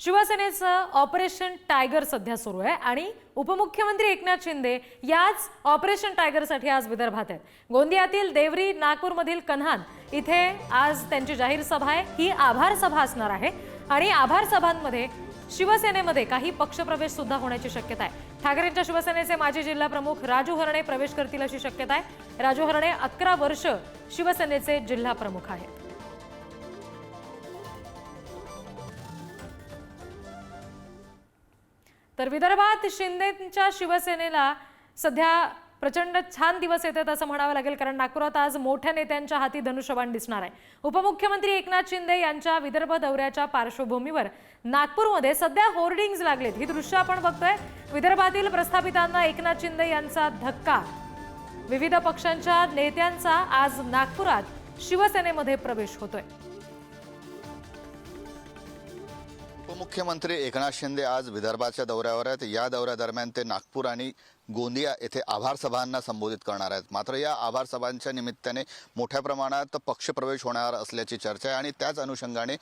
शिवसेनेचं operation tiger सध्या सुरू आहे आणि उपमुख्यमंत्री एकनाथ शिंदे याच ऑपरेशन टायगरसाठी आज विदर्भात आहेत. गोंदियातील देवरी नागपूरमधील कन्हान इथे आज त्यांची जाहीर सभा आहे. ही आभार सभा असणार आहे. आणि आभार सभांमध्ये शिवसेनेमध्ये काही पक्षप्रवेश सुद्धा होण्याची शक्यता आहे. ठाकरेंच्या शिवसेनेचे माजी जिल्हा प्रमुख राजू हरणे प्रवेश करतील अशी शक्यता आहे. राजू हरणे अकरा वर्ष शिवसेनेचे जिल्हा प्रमुख आहेत. तर विदर्भात शिंदेच्या शिवसेनेला सध्या प्रचंड छान दिवस येतात असं म्हणावं लागेल कारण नागपुरात आज मोठ्या नेत्यांच्या हाती धनुष्यबाण दिसणार आहे. उपमुख्यमंत्री एकनाथ शिंदे यांच्या विदर्भ दौऱ्याच्या पार्श्वभूमीवर नागपूरमध्ये सध्या होर्डिंग्ज लागलेत. ही दृश्य आपण बघतोय. विदर्भातील प्रस्थापितांना एकनाथ शिंदे यांचा धक्का. विविध पक्षांच्या नेत्यांचा आज नागपुरात शिवसेनेमध्ये प्रवेश होतोय. उपमुख्यमंत्री एकनाथ शिंदे आज विदर्भाच्या दौऱ्यावर आहेत. या दौऱ्यादरम्यान ते नागपूर आणि गोंदिया येथे आभार सभांना संबोधित करणार आहेत. मात्र या आभार सभांच्या निमित्ताने मोठ्या प्रमाणात पक्षप्रवेश होणार असल्याची चर्चा आहे आणि त्याच अनुषंगाने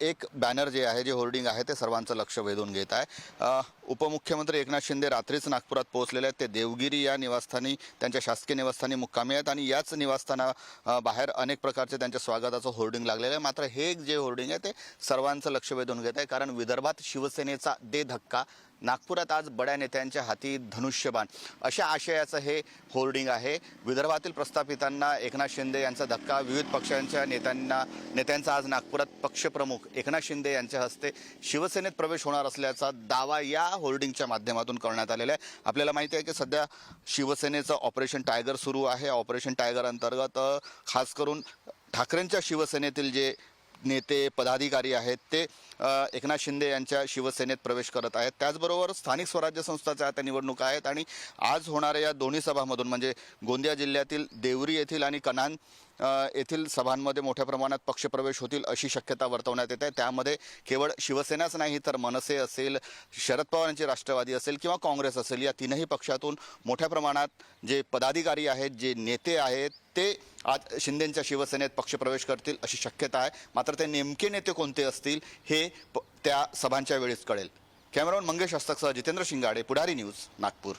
एक बॅनर जे आहे जे होर्डिंग आहे ते सर्वांचं लक्ष वेधून घेत आहे. उपमुख्यमंत्री एकनाथ शिंदे रात्रीच नागपुरात पोहोचलेले आहेत. ते देवगिरी या निवासस्थानी त्यांच्या शासकीय निवासस्थानी मुक्कामी आहेत आणि याच निवासस्थाना बाहेर अनेक प्रकारचे त्यांच्या स्वागताचं होर्डिंग लागलेलं आहे. मात्र हे एक जे होर्डिंग आहे ते सर्वांचं लक्ष वेधून घेत आहे. कारण विदर्भात शिवसेनेचा दे धक्का नागपुरात आज बड्या नेत्यांच्या हाती धनुष्यबाण. अशा आशयाचं हे होर्डिंग आहे. विदर्भातील प्रस्थापितांना एकनाथ शिंदे यांचा धक्का विविध पक्षांच्या नेत्यांना नेत्यांचा आज नागपुरात पक्षप्रमुख एकनाथ शिंदे यांच्या हस्ते शिवसेनेत प्रवेश होणार असल्याचा दावा या होर्डिंगच्या माध्यमातून करण्यात आलेला आहे. आपल्याला माहिती आहे की सध्या शिवसेनेचं ऑपरेशन टायगर सुरू आहे. ऑपरेशन टायगर अंतर्गत खास करून ठाकरेंच्या शिवसेनेतील जे नेते पदाधिकारी आहेत ते एकनाथ शिंदे यांच्या शिवसेनेत प्रवेश करत आहेत. त्याचबरोबर स्थानिक स्वराज्य संस्थाच्या आता निवडणुका आहेत आणि आज होणाऱ्या या दोन्ही सभामधून म्हणजे गोंदिया जिल्ह्यातील देवरी येथील आणि कनान येथील सभांमध्ये मोठ्या प्रमाणात पक्षप्रवेश होतील अशी शक्यता वर्तवण्यात येत आहे. त्यामध्ये केवळ शिवसेनाच नाही तर मनसे असेल शरद पवारांची राष्ट्रवादी असेल किंवा काँग्रेस असेल या तीनही पक्षातून मोठ्या प्रमाणात जे पदाधिकारी आहेत जे नेते आहेत ते आज शिंदेंच्या शिवसेनेत पक्षप्रवेश करतील अशी शक्यता आहे. मात्र ते नेमके नेते कोणते असतील हे त्या सभांच्या वेळेस कळेल. कॅमेरामन मंगेश हस्तकसह जितेंद्र शिंगाडे पुढारी न्यूज नागपूर.